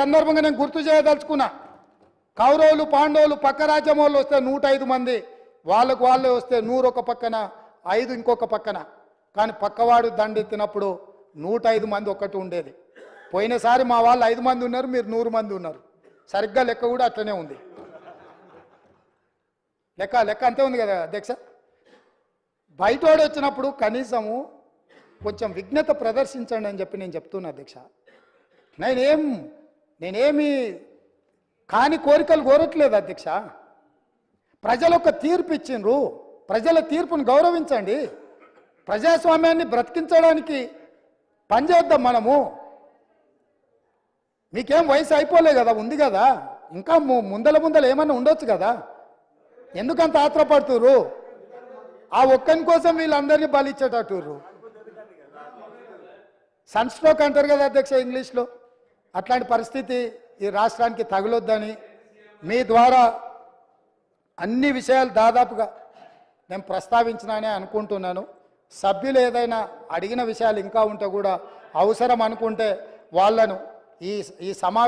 సందర్భంగా నేను గుర్తు చేయదలుచుకున్నా. కౌరవులు పాండవులు పక్క రాజ్యం వాళ్ళు వస్తే నూట ఐదు మంది వాళ్ళకు వాళ్ళే వస్తే నూరు ఒక పక్కన ఐదు ఇంకొక పక్కన. కానీ పక్కవాడు దండెత్తినప్పుడు నూట ఐదు మంది ఒక్కటి ఉండేది. పోయినసారి మా వాళ్ళు ఐదు మంది ఉన్నారు మీరు నూరు మంది ఉన్నారు. సరిగ్గా లెక్క కూడా అట్లనే ఉంది. లెక్క లెక్క అంతే ఉంది కదా అధ్యక్ష? బయటోడు వచ్చినప్పుడు కనీసము కొంచెం విఘ్నత ప్రదర్శించండి అని చెప్పి నేను చెప్తున్నా అధ్యక్ష. నేనేం నేనేమి కాని కోరికలు కోరట్లేదు అధ్యక్ష. ప్రజలు ఒక తీర్పు ఇచ్చిండ్రు. ప్రజల తీర్పును గౌరవించండి. ప్రజాస్వామ్యాన్ని బ్రతికించడానికి పనిచేద్దాం మనము. మీకేం వయసు అయిపోలే కదా ఉంది కదా. ఇంకా ము- ముందల ముందల ఏమన్నా ఉండొచ్చు కదా. ఎందుకంత ఆత్రపడుతురు ఆ ఒక్కని కోసం వీళ్ళందరినీ బలిచ్చేటట్టుర్రు సన్ స్ట్రోక్ అంటారు కదా అధ్యక్ష ఇంగ్లీష్లో. అట్లాంటి పరిస్థితి ఈ రాష్ట్రానికి తగులొద్దని మీ ద్వారా అన్ని విషయాలు దాదాపుగా నేను ప్రస్తావించినానే అనుకుంటున్నాను. సభ్యులు ఏదైనా అడిగిన విషయాలు ఇంకా ఉంటే కూడా అవసరం అనుకుంటే వాళ్ళను ఈ ఈ సమా